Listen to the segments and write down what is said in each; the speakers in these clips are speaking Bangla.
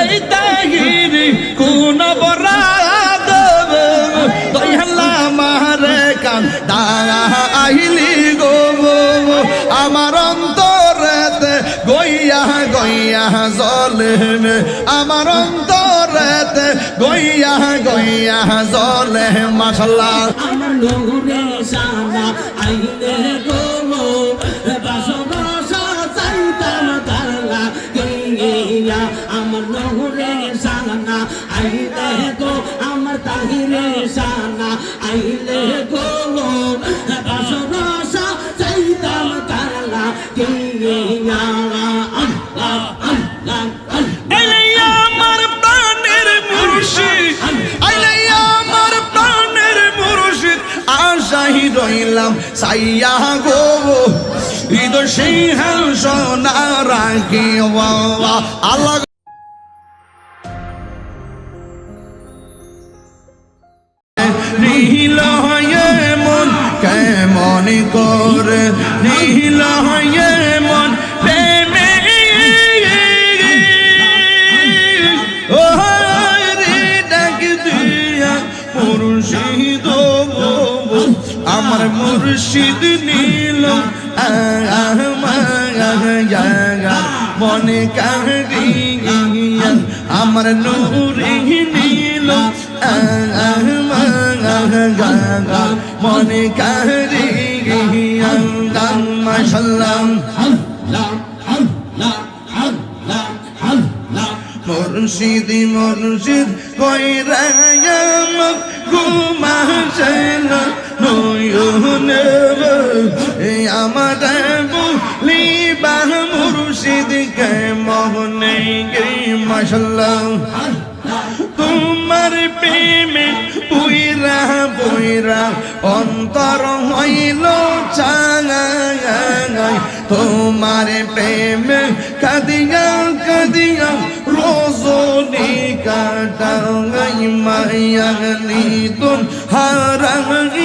এই তাহির কোন বরাদ দয়াল্লা মারে কান দাইলি গো। আমার অন্তরেতে গইয়া গইয়া জলে আমার অন্তরেতে গইয়া গইয়া জলে মাসাল্লাহ আমার রইলাম সাইয়া গো। ইদ সিংহ সোনা রাখি আল্লাহ নীল হয় মন কেমন করে? নীল হয়ে মুর্শিদ নীল। মনে আমার নুরি নীল। মনে কাহিয়া আল্লাহ মুর্শিদি মুর্শিদ কইরায়াম ঘুমাছেন নয়নে এই আমার বলি বাহ মুর্শিদ কে মোহনে গে মাশাল্লাহ। তোমার প্রেমে পুইরা পুইরা অন্তর হইল চাঙাই তোমার প্রেমে কাদিয়া কাদিয়া রোজনি কাটাই মায়ানি তুম হারাইলাম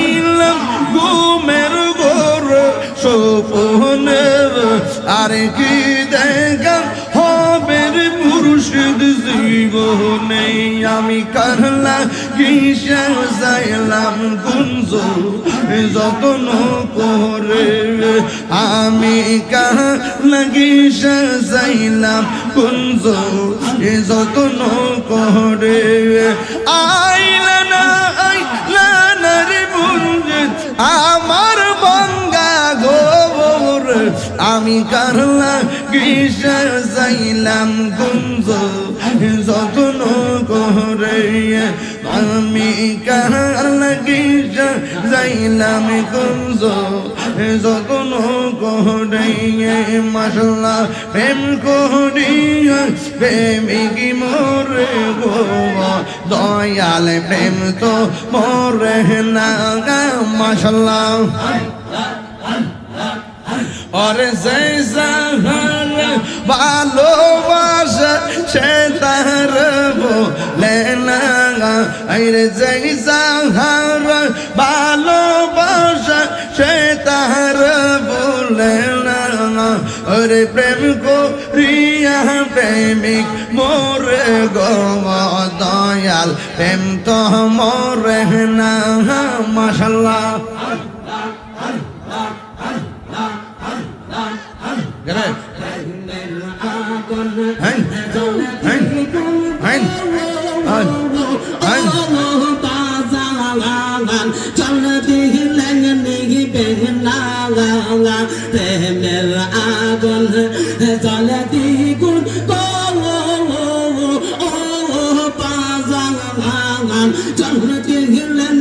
আর কি দেখা হবে মুর্শিদ জীবনে আমি করলা কিসে যাইলাম কুঞ্জ যতন করে আমি যাইলাম কুঞ্জ যতন করে আইলা না আইলা আমার আমি কারলা গ্রীষ্ম যাইলাম গুঞ্জ যতন করে আমি কারলা গ্রীষ্ম যাইলাম গুঞ্জ যতন করে মশলা প্রেম করিয়া প্রেমিক মোরে গো দয়াল প্রেম তো মোরে না মশলা। ওরে যে জাহান ভালোবাসে সে তার বলে না আরে যে জাহান ভালোবাসে সে তার বলে না ওরে প্রেম করিয়া প্রেমিক মোরে গো দয়াল প্রেম তো মোরে না মাশাল্লাহ Hein? চল দিলেন নিহি বেহনাগা প্রেমের আগুন চল দ্বিগুণ পাজাগান চল দিলেন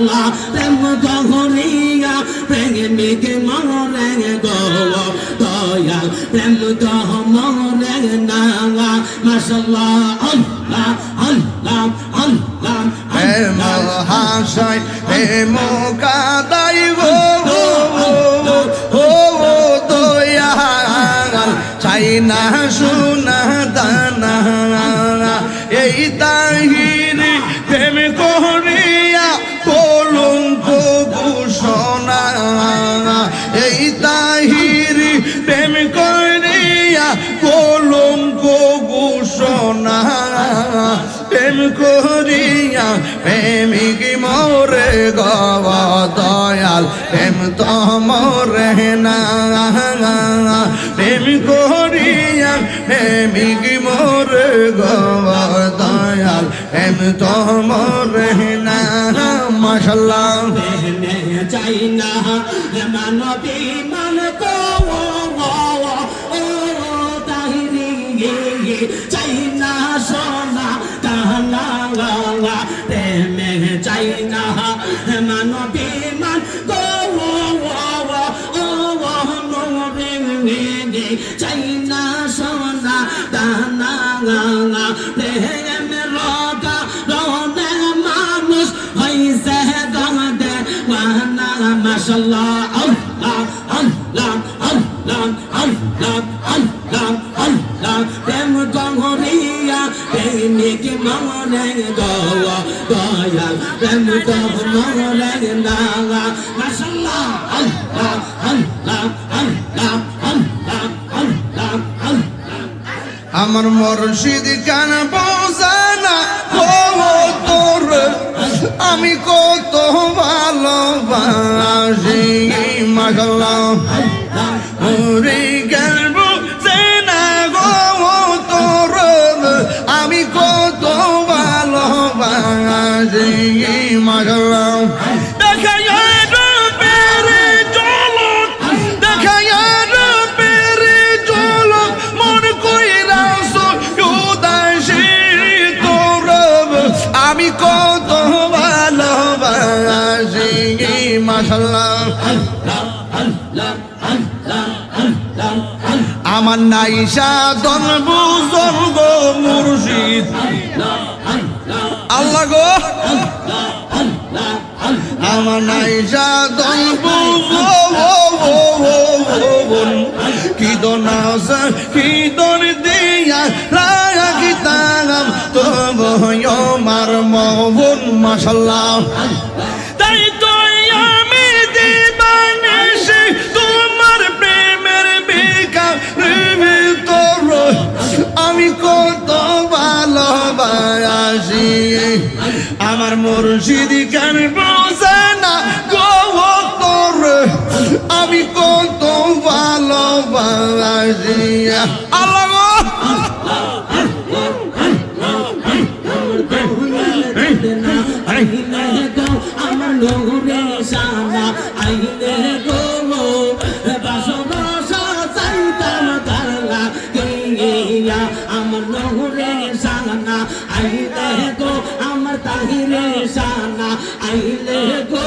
মাশাল্লাহ প্রেম গহরিয়া প্রেমিক মরে গো দয়াল প্রেম তো মরে না মাশাল্লাহ আল্লাহ আল্লাহ আল্লাহ প্রেম হাসাই প্রেম কাদাই গো ও দয়াল চাই না সোনা দানা এই তাহির প্রেমিক মোরে গব দয়াল, প্রেম তো মোরে না। প্রেম করিয়া প্রেমিক মোরে গব দয়াল, প্রেম তো মোরে না। মাশাল্লাহ চাই না, মানবী মান কো চাই না সোনা কানা না মানবী মান কো ও চাই না সোনা দানা প্রেম রোগা আমার মরশিদ কান পৌঁছানা তোর আমি কত ভালোবাসি। মাগলা ওরে আমার নাইসা দন বুঝল গো মুর্শিদ। আল্লাহ গো। আমার নাইসা দন বুঝল কি দন কি দন দিয়া রাখি তাগাম, তবু আমার মহন মাসাল্লাহ আমার মুর্শিদ না গো তোর আমি কত ভালোবাসিয়া আল্লাহ আমার লোরে আইলে গো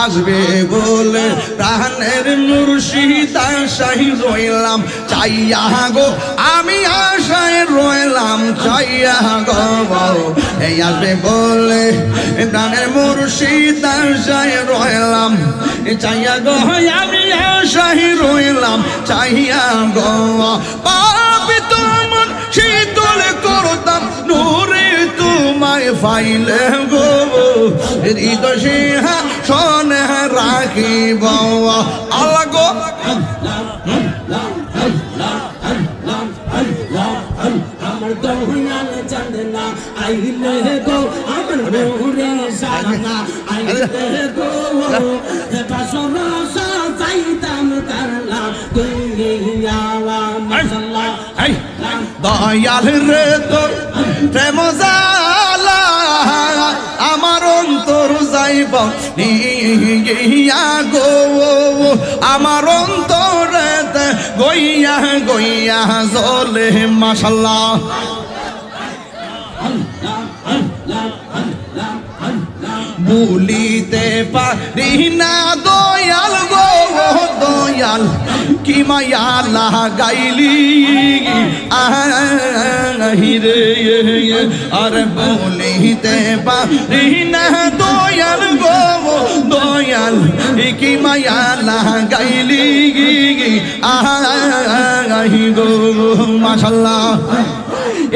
আসবে বলে প্রাণের মুর্শিদ আশাই রইলাম, চাইয়া গো, আমি আশায় রইলাম, চাইয়া গো। এই আসবে বলে প্রাণের মুর্শিদ আশায় রইলাম চাইয়া গো, আমি আশায় রইলাম, চাইয়া গো পাপি তোমার শীতল করতাম, নূরে তোমায় ফাইলে গো হৃদয় সিংহা শোনে রাখি বাবা আল্লাহ গো। আমার দহিয়াল চন্দনা আইলে গো আমার মোরে সানা আইলে গো। বাসর চাইতাম করলা দুনিয়াওয়া মাশাল্লাহ দয়াল রে তোর প্রেম যাইব নিয়া গো, আমার অন্তরে গইয়া গইয়া জলে, মাশাল্লাহ। বলিতে পারি না দয়াল গো, দয়াল, কি মায়া লাগাইলি? আহিরে আর বলিতে পারি কি মায়া লাগাইলি আহি গো? মাশাল্লাহ।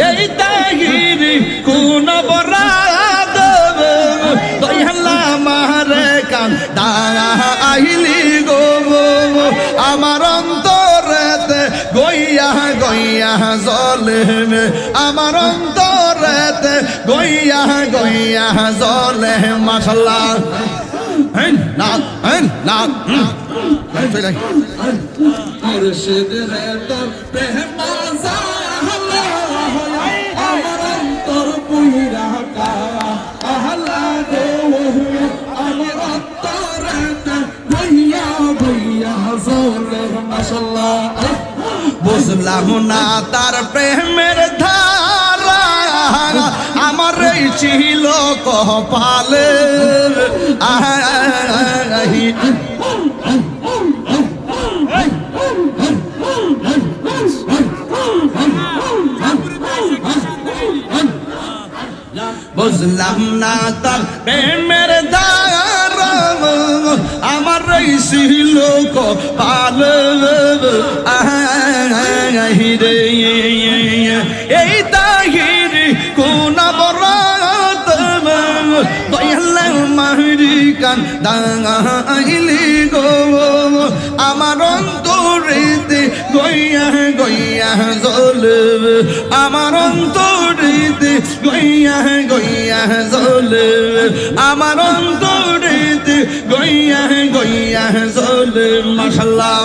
এই তাহির কোন বরাদ দয়াল্লা মারে কান দাইলি গো আমার অন্তরেতে গইয়া গইয়া জলে আমার অন্তরেতে গইয়া গইয়া জলে মাশাল্লাহ। হেন না হেন না হুম। চলে যাই। মুর্শিদ রে তোর প্রেম জাহলা আমার অন্তর পুইরা কা আহলা গো আমার অন্তর ভইয়া ভইয়া জোরে মাশাআল্লাহ বুঝলাম না তার প্রেমের ধারা। আমার এই ছিল কপালে বুঝলাম না তার প্রেমের ধারা আমার এই ছিল কপালে রে কান দাইলি গো। আমার অন্তরিতে গইয়া গইয়া জল। আমার অন্তরিতে গইয়া গইয়া জল। আমার অন্তরিতে গইয়া গইয়া জল। মাশাল্লাহ।